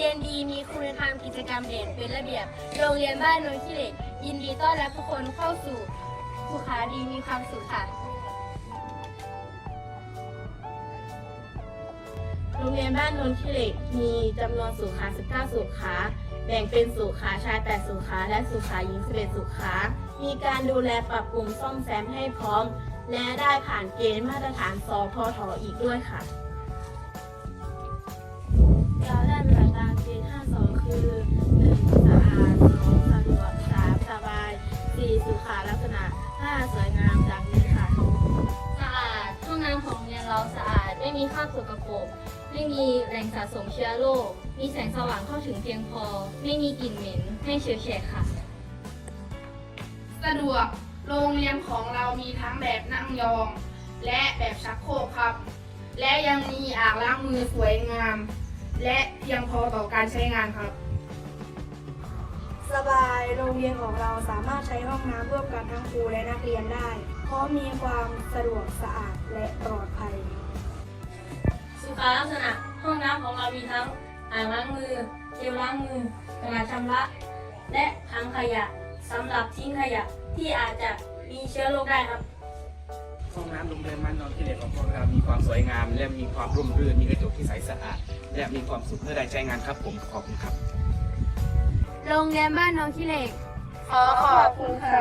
รียนดีมีคุณธรรมกิจกรรมเด่นเป็นระเบียบ โรงเรียนบ้านโนนขี้เหล็ก ยินดีต้อนรับทุกคนเข้าสู่สุขาดีมีความสุขค่ะ โรงเรียนบ้านนนทิเหล็กมีจำนวนสุขา 19 สุขา แบ่งเป็นสุขาชาย 8 สุขา และสุขาหญิง 11 สุขา มีการดูแลปรับปรุงซ่อมแซมให้พร้อม และได้ผ่านเกณฑ์มาตรฐานสพทอีกด้วยค่ะ ณะ 5. สวยงามจากนี้ค่ะ สะอาดห้องน้ำของโรงเรียนเราสะอาด ไม่มีคราบสกปรก ไม่มีแหล่งสะสมเชื้อโรค มีแสงสว่างเข้าถึงเพียงพอ ไม่มีกลิ่นเหม็น ไม่เฉียวแฉกค่ะ สะดวก โรงเรียนของเรามีทั้งแบบนั่งยอง และแบบชักโครกครับ และยังมีอ่างล้างมือสวยงาม และเพียงพอต่อการใช้งานครับ สบายโรงเรียนของเราสามารถใช้ห้องน้ำร่วมกันทั้งครูและนักเรียนได้ เพราะมีความสะดวกสะอาดและปลอดภัย สุขาลักษณะห้องน้ำของเรามีทั้งอ่างล้างมือเจลล้างมือกระดาษชำระ และถังขยะสำหรับทิ้งขยะที่อาจจะมีเชื้อโรคได้ครับห้องน้ำโรงเรียนบ้านนอนที่เด็กของพวกเรามีความสวยงาม และมีความร่มรื่นมีกระจกที่ใสสะอาดและมีความสุขเมื่อได้ใช้งานครับผมขอบคุณครับ โรงเรียนบ้านโนนขี้เหล็ก ขอขอบคุณค่ะ